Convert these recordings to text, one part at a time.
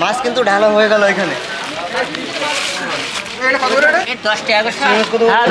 মাছ কিন্তু ঢালা হয়ে গেল এখানে। হ্যাঁ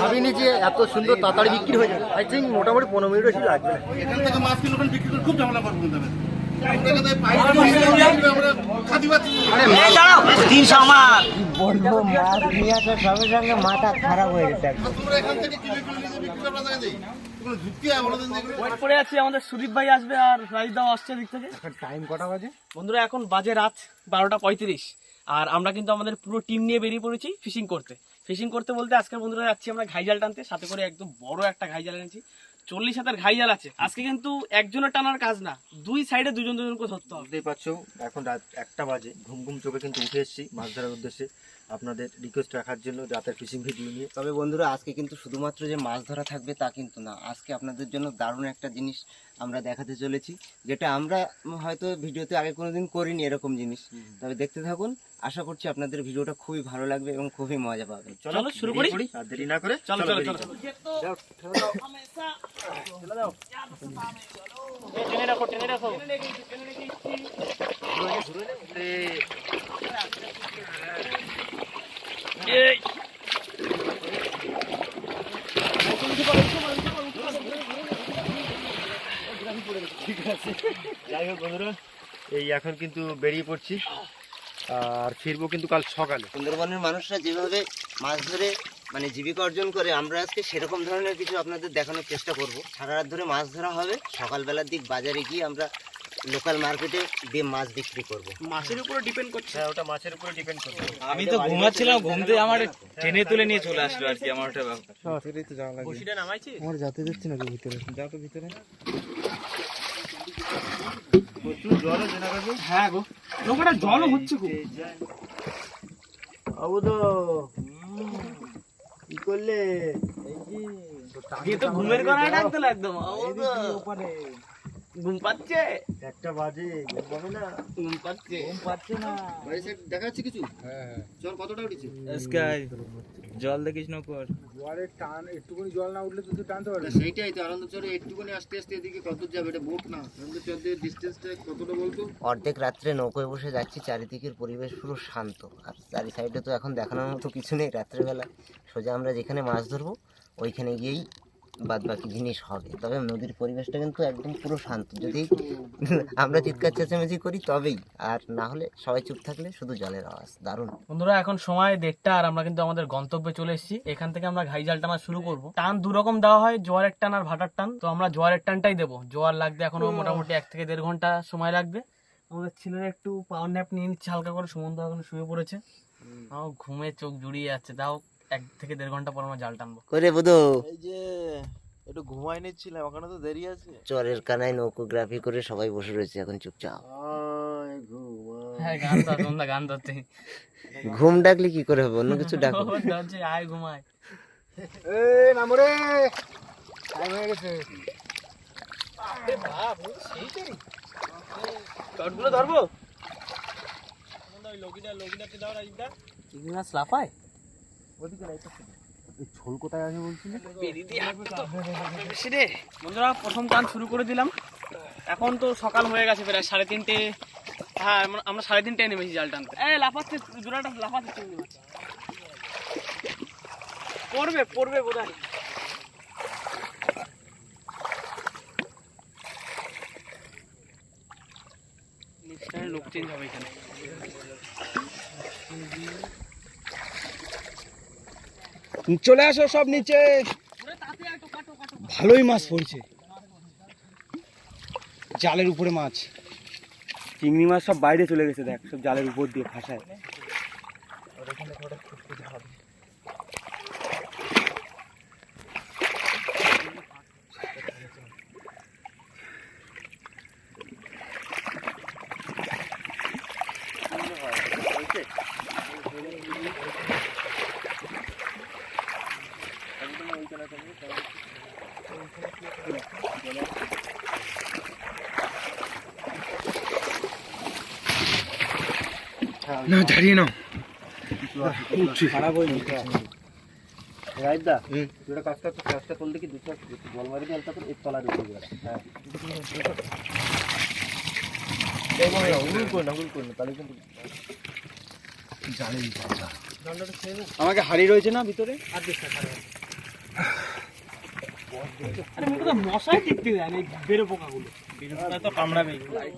ভাবিনি যে এত সুন্দর তাড়াতাড়ি বিক্রি হয়ে যাবে। আই থিঙ্ক মোটামুটি পনেরো মিনিট বেশি লাগবে। এখান থেকে মাছ কিলো বিক্রি করে খুব ঝামেলা করব মাথা খারাপ হয়ে গেছে ওয়েট করে আছি আমাদের সুদীপ ভাই আসবে আর রাজদাও আসছে দিক থেকে। টাইম কটা বাজে? বন্ধুরা এখন বাজে রাত বারোটা পঁয়ত্রিশ। আর আমরা কিন্তু আমাদের পুরো টিম নিয়ে বেরিয়ে পড়েছি ফিশিং করতে। ফিশিং করতে বলতে আজকের বন্ধুরা যাচ্ছি আমরা ঘাইজাল টানতে সাথে করে একদম বড় একটা ঘাইজাল এনেছি। চল্লিশ হাতের ঘাইজাল আছে। আজকে কিন্তু একজনের টানার কাজ না দুই সাইডে দুজন দুজন করে ধরতে হবে। বুঝতেই পারছ এখন রাত একটা বাজে ঘুম ঘুম চোখে কিন্তু উঠে এসেছি মাছ ধরার উদ্দেশ্যে। আপনাদের রিকোয়েস্ট রাখার জন্য রাতের ফিশিং ভিডিও নিয়ে। তবে বন্ধুরা আজকে কিন্তু শুধুমাত্র যে মাছ ধরা থাকবে তা কিন্তু না। আজকে আপনাদের জন্য দারুণ একটা জিনিস আমরা দেখাতে চলেছি যেটা আমরা হয়তো ভিডিওতে আগে কোনোদিন করিনি এরকম জিনিস। তবে দেখতে থাকুন আশা করছি আপনাদের ভিডিওটা খুবই ভালো লাগবে এবং খুবই মজা পাবে। চলো শুরু করি? আর দেরি না করে চলো চলো চলো। টেনে রাখো টেনে যাই হোক বন্ধুরা, এই এখন কিন্তু বেরিয়ে পড়ছি, আর ফিরবো কিন্তু কাল সকালে। সুন্দরবনের মানুষরা যেভাবে মাছ ধরে মানে জীবিকা অর্জন করে, আমরা আজকে সেরকম ধরনের কিছু আপনাদের দেখানোর চেষ্টা করব। সারা রাত ধরে মাছ ধরা হবে, সকালবেলার দিক বাজারে গিয়ে আমরা লোকাল মার্কেটে দিয়ে মাছ বিক্রি করব। মাছের উপরে ডিপেন্ড করছে। হ্যাঁ ওটা মাছের উপরে ডিপেন্ড করবে আমি তো ঘুমাচ্ছিলাম ঘুমতে আমার টেনে তুলে নিয়ে চলে আসলো আর কি আমার ওটা ব্যাপার বসিটা নামাইছিস প্রচুর জল আছে না কাকু? হ্যাঁ গো। নৌকাটা জলও হচ্ছে গো। বাবু তো কি করলে? এ তো ঘুমের করায় ডাকতে লাগতো ঘুম পাচ্ছে? একটা বাজে ঘুম পাবে না। ঘুম পাচ্ছে। বাড়ি সাইড দেখা যাচ্ছে কিছু? জল কতটা উঠেছে? স্কাই জল দেখিস না পর তা সেইটাই তো আনন্দ চলে একটুখানি আস্তে আস্তে এদিকে কত যাবে এটা বোট না। আনন্দ চলের ডিস্টেন্সটা কতটা বলতো? অর্ধেক রাত্রে নৌকোয় বসে যাচ্ছি চারিদিকের পরিবেশ পুরো শান্ত। আর চারি সাইডে তো এখন দেখানোর মতো কিছু নেই রাত্রেবেলা সোজা আমরা যেখানে মাছ ধরবো ওইখানে গিয়েই বাদ বাকি জিনিস হবে। তবে নদীর পরিবেশটা কিন্তু একদম পুরো শান্ত। যদি আমরা চিৎকার চেঁচামেচি করি তবেই। আর না হলে সবাই চুপ থাকলে শুধু জলের আওয়াজ। দারুণ। বন্ধুরা এখন সময় দেড়টা আর আমরা কিন্তু আমাদের গন্তব্যে চলে এসেছি। এখান থেকে আমরা ঘাই জাল টানা শুরু করব। টান দু রকম দেওয়া হয় জোয়ারের টান আর ভাটার টান। তো আমরা জোয়ারের টানটাই দেবো। জোয়ার লাগবে এখনও মোটামুটি এক থেকে দেড় ঘণ্টা সময় লাগবে। আমাদের ছেলেরা একটু পাওয়ার ন্যাপ নিয়ে নিচ্ছে হালকা করে। সুমন্ত এখন শুয়ে পড়েছে। তাও ঘুমে চোখ জুড়িয়ে যাচ্ছে তাও এক থেকে দেড় ঘণ্টা পর আমরা জাল টানবো। করে বুধো। এই যে একটু ঘুমাই নিচ্ছিলাম ওখানে তো দেরি আছে। চরের কানায় নৌকোগ্রাফি করে সবাই বসে রয়েছে এখন চুপচাপ। হ্যাঁ গান তো তোমরা গান ধরতে ঘুম ডাকলে কি করে হবে? অন্য কিছু ডাকো। আয় ঘুমায় চটগুলো ধরবো? মাছ লাফায়? বন্ধুরা প্রথম টান শুরু করে দিলাম। এখন তো সকাল হয়ে গেছে প্রায় সাড়ে তিনটে। হ্যাঁ আমরা- আমরা সাড়ে তিনটে নেমেছি জাল টানতে। এই লাফাচ্ছে জোড়াটা লাফাচ্ছে পড়বে পড়বে বোধ হয় লোক চেঞ্জ হবে এখানে। চলে আসো সব নিচে। ভালোই মাছ পড়ছে। জালের উপরে মাছ। চিংড়ি মাছ সব বাইরে চলে গেছে, দেখ, সব জালের উপর দিয়ে ফাঁসায়। না দাঁড়িয়ে নাও। খারাপ হয়নি রাইদা দুটো কাজটা কাজটা করলে কি দুটো জল মারি দিয়ে এর হ্যাঁ। আমাকে হাড়ি রয়েছে না ভিতরে? আরে মুখে তো মশাই টিকতে দেয় না বেরো পোকাগুলো। তো কামড়াবে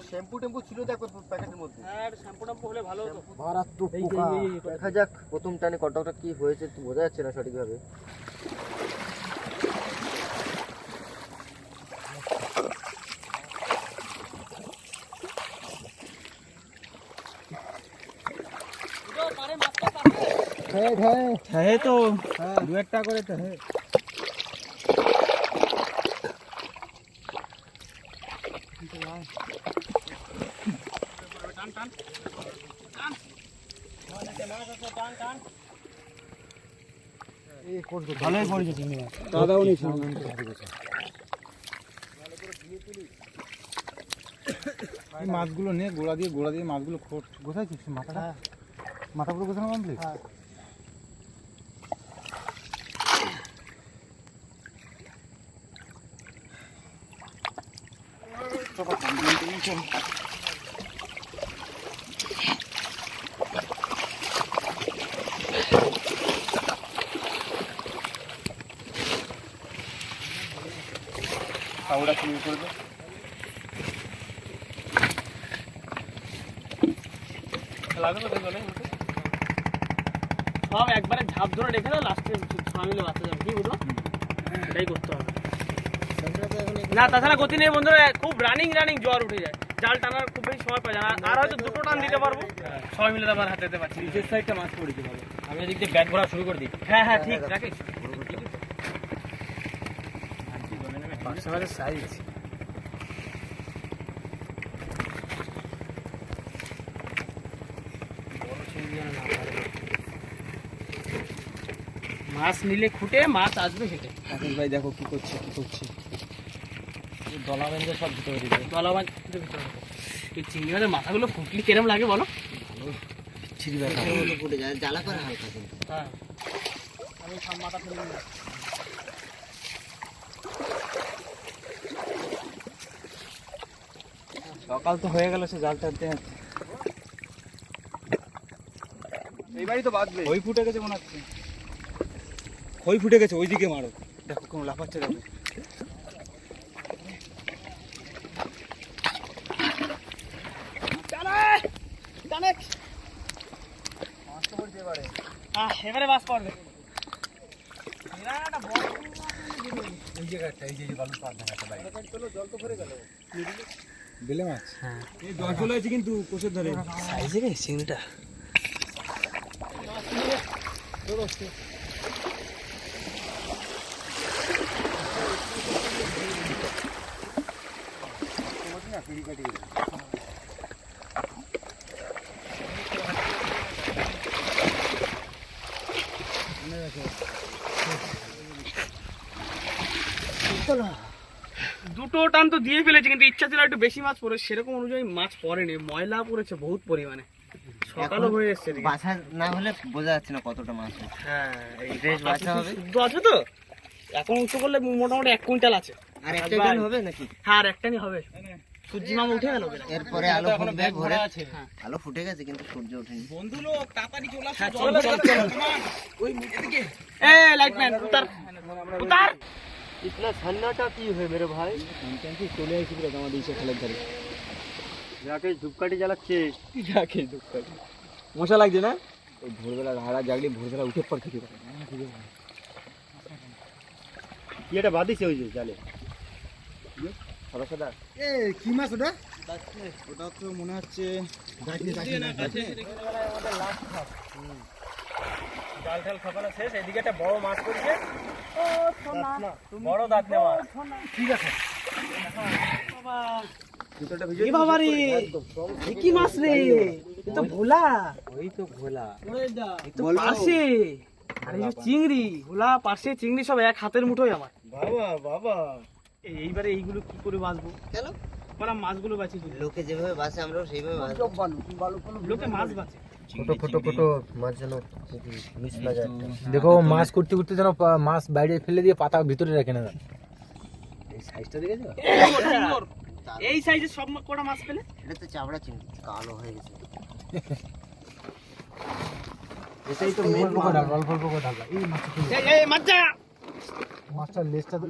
শ্যাম্পু টেম্পু ছিল দেখো প্যাকেটের মধ্যে। আর শ্যাম্পু টাম্পু হলে ভালো হতো। মারাত্মক পোকা। এই, এই, এই, দেখা যাক প্রথম টানে কতটা কি হয়েছে বোঝা যাচ্ছে না সঠিকভাবে। হ্যাঁ। তো দু একটা করে তো হ্যাঁ ভালোই পড়েছে চিংড়ি মাছ দাদাও নেই এই মাছগুলো নে গোড়া দিয়ে গোড়া দিয়ে মাছগুলো খোট। গোছাইছিস মাথাটা? মাথা পুরো গোছানো কমপ্লিট খাওয়াটা শুরু করবে সব একবারে ঝাঁপ ধরে রেখে দাও লাস্টে সবাই মিলে বাঁচা যাবে। কি বুঝলো এটাই করতে হবে। না তাছাড়া গতি নেই বন্ধুরা খুব রানিং রানিং জ্বর উঠে যায়। জাল টানার খুব বেশি সময় পাই না। আর- হয়তো দুটো টান দিতে পারব। সবাই মিলে আবার হাতে দিতে পারছি নিচের সাইডটা মাছ পড়েছে ভালো আমি এদিক দিয়ে ব্যাট ভরা শুরু করে দিই। হ্যাঁ হ্যাঁ ঠিক রাখিস সাইজ মাছ নিলে খুঁটে মাছ আসবে খেটে আকাশ ভাই দেখো কি করছে কি করছে। দলা বেঁধে সব ভিতরে দিবে। তলা মাছ ভিতরে এই চিংড়ি মাছের মাথাগুলো ফুটলি কেরম লাগে বলো? এর মতো ফুটে যায়। জ্বালা করে হালকা কিন্তু। হ্যাঁ। আমি সব মাথা ফেলে সকাল তো হয়ে গেল সে জাল টানতে এইবারই তো বাঁধবে খই ফুটে গেছে মনে হচ্ছে। খই ফুটে গেছে ওইদিকে মারো। দেখো কোন লাফাচ্ছে দেখো। এবারে বাস পড়বে বেলে মাছ? হ্যাঁ। এই চলে আছে কিন্তু কোষের ধরে। সাইজে রে চিংড়িটা। দুটো টান তো দিয়ে ফেলেছে কিন্তু ইচ্ছা ছিল একটু বেশি মাছ পড়ে সেরকম অনুযায়ী মাছ পড়েনি ময়লা পড়েছে বহুত পরিমাণে। সকালও হয়ে এসছে এদিকে। বাছা না হলে বোঝা যাচ্ছে না কতটা মাছ হ্যাঁ এই বেশ বাছা হবে? শুদ্ধ আছে তো? এখন উঠতে করলে মোটামুটি এক কুইন্টাল আছে। আর একটা দিন হবে নাকি? হ্যাঁ আর একটানি হবে। সূর্যি মামা উঠে গেল এরপরে আলো ফুটবে ভোরে। হ্যাঁ। আলো ফুটে গেছে কিন্তু সূর্য ওঠেনি। হ্যাঁ, চল, চল, চল। এ লাইটম্যান উতার। উতার। ইতনা ঠান্ডাটা কি হয় মেরে ভাই চলে আসি পুরো আমাদের ইসে খেলার ধারে যাকে ধূপকাঠি জ্বালাচ্ছে যাকে দুঃখ মশা লাগছে না ওই ভোরবেলা হারা জাগলে ভোরবেলা উঠে পর পারে কি এটা বাদিছে ওই যে জালে সাদা সাদা এ কি মাছ ওটা ওটা তো মনে হচ্ছে জাল ঠাল খাপানো শেষ এদিকে একটা বড় মাছ পড়ছে। বড় দাঁত নেওয়া। ঠিক আছে। এ বাবা রে এ কি মাছ রে তো ভোলা। ওই তো ভোলা। এ আরে চিংড়ি ভোলা পার্শে চিংড়ি সব এক হাতের মুঠোই আমার। বাবা বাবা। এই- এইবারে এইগুলো কি করে বাঁচবো? কেন? বলা মাছগুলো বাঁচি লোকে যেভাবে বাঁচে আমরাও সেইভাবে বাঁচবো। লোকে মাছ বাঁচে। ফটো ফটো ফটো মাছ যেন মিস না যায়। দেখো মাছ করতে করতে যেন মাছ বাইরে ফেলে দিয়ে পাতা ভিতরে রাখে না এই সাইজটা দেখেছ। এই সাইজের সব কটা মাছ পেলে এটা তো চাবড়া চিংড়ি কালো হয়ে গেছে। এটাই তো অল্প অল্প অল্প অল্প করে ঢাকা। এই মাছটা এই এই মাছটা! লেজটা তো-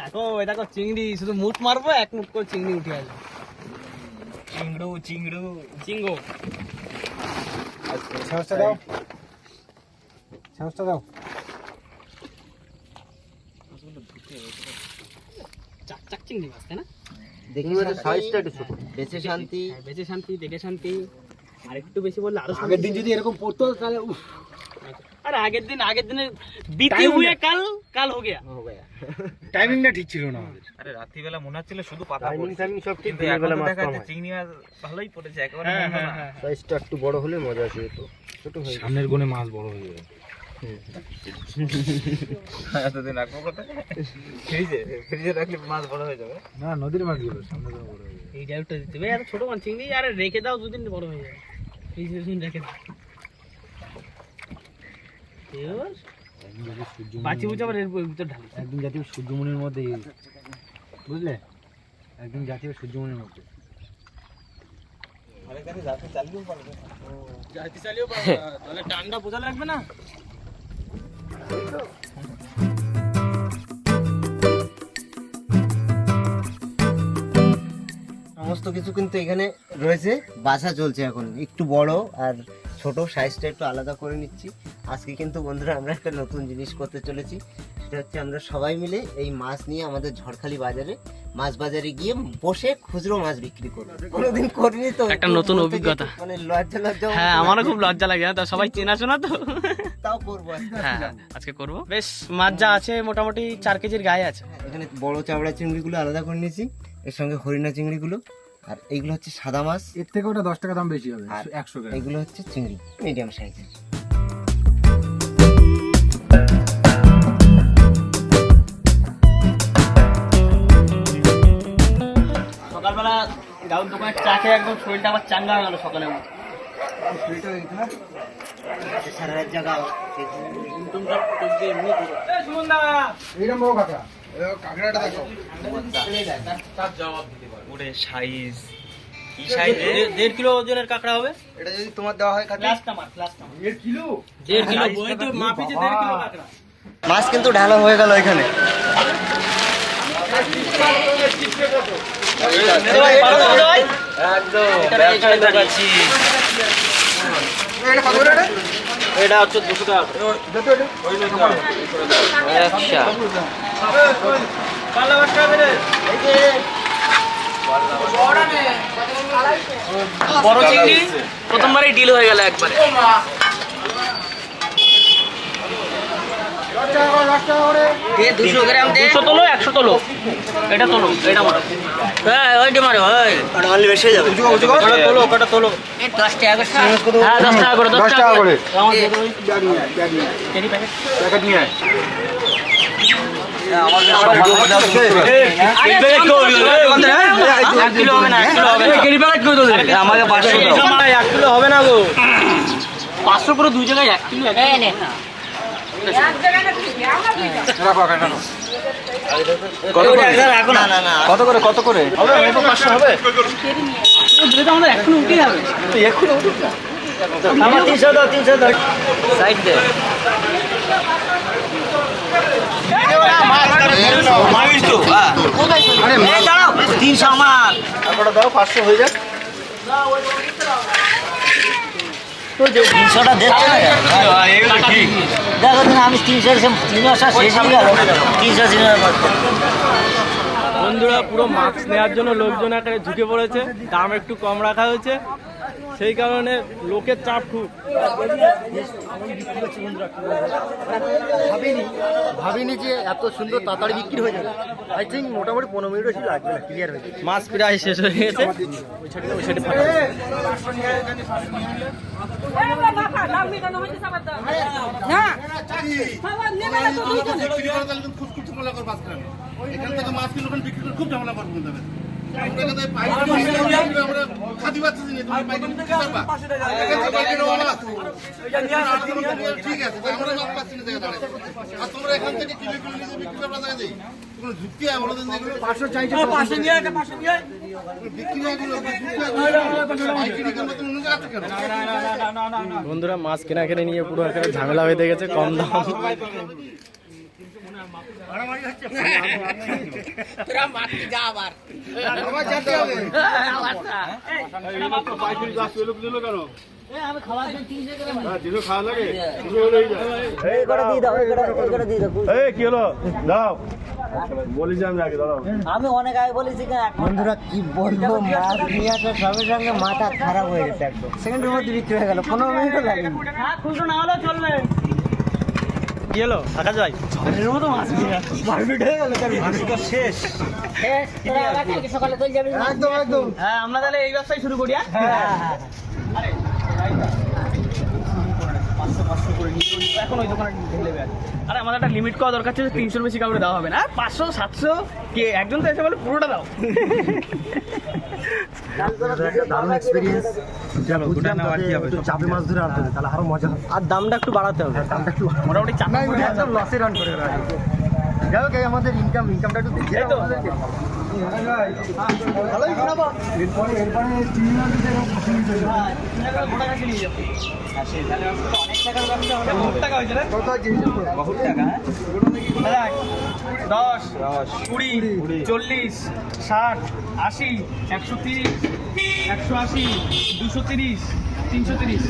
দেখো এই দেখো চিংড়ি শুধু মুঠ মারবো এক মুঠ করে চিংড়ি উঠে আসবে। চিংড়ু চিংড়ু। চিঙ্গো সাহসটা দাও। সাহসটা দাও। চাক চাক মাছ তাই না? দেখি সাইজটা একটু ছোট। বেঁচে শান্তি। হ্যাঁ, বেঁচে শান্তি দেখে শান্তি। আর একটু বেশি বললে আরও আগের দিন যদি এরকম পড়তো তাহলে উফ। আরে আগের দিন আগের দিনে বিতি হুয়ে কাল কাল হো গয়া। টাইমিংটা ঠিক ছিল না আমাদের। আরে রাত্রিবেলা মনে হচ্ছিল শুধু পাতা টাইমিং টাইমিং সব ঠিক দিনের বেলা মাছ কম হয়। চিংড়ি মাছ ভালোই পড়েছে একেবারে হ্যাঁ মন্দ হ্যাঁ। হ্যাঁ। সাইজটা একটু বড় হলে মজা আসে তো ছোট হয়ে সামনের কোণে মাছ বড় হয়ে যাবে এতদিন রাখব কোথায়? ফ্রিজে ফ্রিজে রাখলে মাছ বড় হয়ে যাবে? না নদীর মাছগুলো সামনে বড় হয়ে যাবে এই ডাউটটা দিতে হবে। আর ছোট মাছ চিংড়ি আরে রেখে দাও দুদিন বড় হয়ে যাবে। দুদিন রেখে দাও। বুঝে আবার এর ভিতর ঢালি। একদিন জাতীয় সূর্যমণির মধ্যে বুঝলে? একদিন জাতীয় সূর্যমণির মধ্যে। জাতি চালিয়েও পারব না, বোঝা লাগবে না? সমস্ত কিছু কিন্তু এখানে রয়েছে। বাসা চলছে এখন। একটু বড় আর ছোট সাইজটা একটু আলাদা করে নিচ্ছি। আজকে কিন্তু বন্ধুরা আমরা একটা নতুন জিনিস করতে চলেছি। সেটা হচ্ছে আমরা সবাই মিলে এই মাছ নিয়ে আমাদের ঝড়খালি বাজারে মাছ বাজারে গিয়ে বসে খুচরো মাছ বিক্রি করব। কোনোদিন করিনি তো। একটা নতুন অভিজ্ঞতা। মানে লজ্জা লজ্জা হ্যাঁ আমারও খুব লজ্জা লাগে তো সবাই চেনাশোনা তো। তাও করব আজকে। হ্যাঁ আজকে করব। বেশ মাছ যা আছে মোটামুটি চার কেজির গায়ে আছে। এখানে বড় চাবড়া চিংড়িগুলো আলাদা করে নিয়েছি এর সঙ্গে হরিণা চিংড়িগুলো আর এইগুলো হচ্ছে সাদা মাছ। এর থেকে ওটা দশ টাকা দাম বেশি হবে আর একশো গ্রাম। এগুলো হচ্ছে চিংড়ি মিডিয়াম সাইজের। সকালবেলা গাউন দোকানে চা খেয়ে একদম শরীরটা আবার চাঙ্গা হয়ে গেল কাকা ওরে সাইজ। কি সাইজ দেড় কিলো ওজনের কাঁকড়া হবে? এটা যদি তোমার দেওয়া হয় লাস্ট আমার লাস্ট আমার। দেড় কিলো? দেড় কিলো। বই তো মাপিছে দেড় কিলো কাঁকড়া। মাছ কিন্তু ঢালা হয়ে গেল এখানে। এটা হচ্ছে দুশো টাকা। বড় চিংড়ি? প্রথমবারই ডিল হয়ে গেল একবারে। দুশো তোলো একশো তোলো। এটা তোলো এটা মারো। হ্যাঁ ওইটা মারো ওই। বেশি যাবে। কটা তোলো তোলো দশ টাকা করে হ্যাঁ দশ টাকা করে দশ টাকা করে। প্যাকেট নিয়ে আয়। পাঁচশো এক কিলো কত করে কত করে আমার তিনশো তিনশো সাইড তিনশো আমার দাও পাঁচশো হয়ে যাক তিনশোটা দেখছ দেখো আমি তিনশো তিনশো শেষ হয়ে গেল তিনশো বন্ধুরা, পুরো মাস্ক নেওয়ার জন্য লোকজন এখানে ঝুঁকে পড়েছে। দাম একটু কম রাখা হয়েছে। সেই কারণে লোকের চাপ খুব ভাবিনি ভাবিনি যে এত সুন্দর তাড়াতাড়ি বিক্রি হয়ে যাবে আই থিঙ্ক মোটামুটি পনেরো মিনিট বেশি লাগবে না ক্লিয়ার হয়ে যাবে মাছ প্রায় শেষ হয়ে গেছে খুব ঝামেলা করব ঠিক আছে, আমরা মাছ পাচ্ছি না জায়গা দাঁড়ায়। আর তোমরা এখান থেকে বিক্রি জায়গা? কোনো যুক্তি বলো দিন হয় নিয়ে বন্ধুরা মাছ কেনা কেনে নিয়ে পুরো একটা ঝামেলা হয়ে গেছে কম দাম আমি অনেক আগে বলেছি বন্ধুরা কি বলব আসার সঙ্গে মাথা খারাপ হয়ে গেছে একদম। সেকেন্ডের মধ্যে বিক্রি হয়ে গেল, পনেরো মিনিটও লাগেনি। হ্যাঁ না হলেও চলবে। কি হলো? আকাশ ভাই এর মতো মাছ নিয়ে মার্কেট হয়ে গেল শেষ। একদম একদম। হ্যাঁ আমরা তাহলে এই ব্যবসায় শুরু করি হ্যাঁ? আরে, পাঁচশো করে নিয়ে নিই। এখন ওই দোকানে ঢেলে আরে আমাদের একটা লিমিট করা দরকার ছিল তিনশোর বেশি কাউকে দেওয়া হবে না। পাঁচশো সাতশো কে? একজন তো এসে বলে পুরোটা দাও। দারুণ এক্সপিরিয়েন্স বুঝলাম তবে চাপে মাছ ধরে আনতে হবে তাহলে আরও মজা হবে আর দামটা একটু বাড়াতে হবে। দামটা একটু মোটামুটি চাপ লসে রান করে যাই হোক আমাদের ইনকাম ইনকামটা একটু আমাদেরকে। ভালোই শোনাবো। এরপরে এরপরে দশ কুড়ি চল্লিশ ষাট আশি একশো তিরিশ একশো আশি দুশো তিরিশ তিনশো তিরিশ।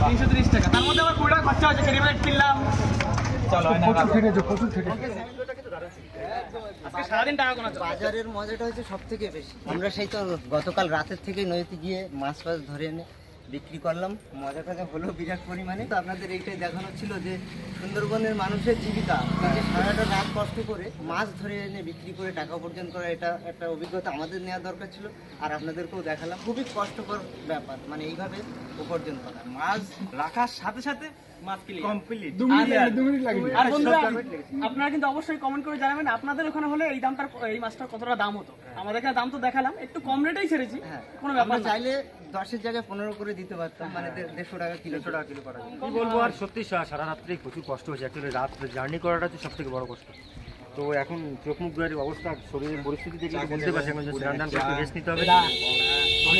তিনশো তিরিশ টাকা। তার মধ্যে আমার কুড়ি টাকা খরচা হচ্ছে ক্যারিমেট কিনলাম বাজারের মজাটা হচ্ছে সব থেকে বেশি। আমরা সেই তো গতকাল রাতের থেকে নদীতে গিয়ে মাছ ফাছ ধরে এনে বিক্রি করলাম। মজা যা হলো বিরাট পরিমাণে। তো আপনাদের এইটাই দেখানো ছিল যে সুন্দরবনের মানুষের জীবিকা যে সারাটা রাত কষ্ট করে মাছ ধরে এনে বিক্রি করে টাকা উপার্জন করা এটা একটা অভিজ্ঞতা আমাদের নেওয়া দরকার ছিল। আর আপনাদেরকেও দেখালাম খুবই কষ্টকর ব্যাপার মানে এইভাবে উপার্জন করা। মাছ রাখার সাথে সাথে আপনারা কিন্তু অবশ্যই কমেন্ট করে জানাবেন আপনাদের ওখানে হলে এই দামটার এই মাছটার কতটা দাম হতো। আমাদের এখানে দাম তো দেখালাম একটু কম রেটেই ছেড়েছি হ্যাঁ। কোনো ব্যাপার চাইলে দশের জায়গায় পনেরো করে দিতে পারতাম মানে দেড়শো টাকা কিলো। দেড়শো টাকা কিলো করা কি বলব আর সত্যি সারা রাত্রে প্রচুর কষ্ট হয়েছে। অ্যাকচুয়ালি রাত জার্নি করাটা হচ্ছে সব থেকে বড় কষ্ট। তো এখন চোখ মুখ অবস্থা শরীরের পরিস্থিতি দেখে বুঝতে পারছি এখন যে স্নান দান রেস্ট নিতে হবে।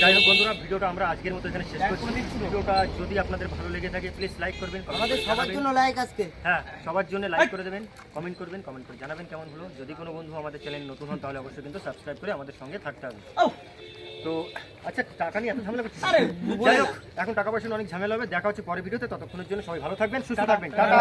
যাই হোক বন্ধুরা ভিডিওটা আমরা আজকের মতো এখানে শেষ করছি। ভিডিওটা যদি আপনাদের ভালো লেগে থাকে প্লিজ লাইক করবেন আমাদের সবার জন্য লাইক আজকে। হ্যাঁ সবার জন্য লাইক করে দেবেন কমেন্ট করবেন কমেন্ট করে জানাবেন কেমন হলো। যদি কোনো বন্ধু আমাদের চ্যানেল নতুন হন তাহলে অবশ্যই কিন্তু সাবস্ক্রাইব করে আমাদের সঙ্গে থাকতে হবে। তো আচ্ছা টাকা নিয়ে এত ঝামেলা করছি যাই হোক এখন টাকা পয়সা অনেক ঝামেলা হবে দেখা হচ্ছে পরে ভিডিওতে ততক্ষণের জন্য সবাই ভালো থাকবেন সুস্থ থাকবেন টাটা।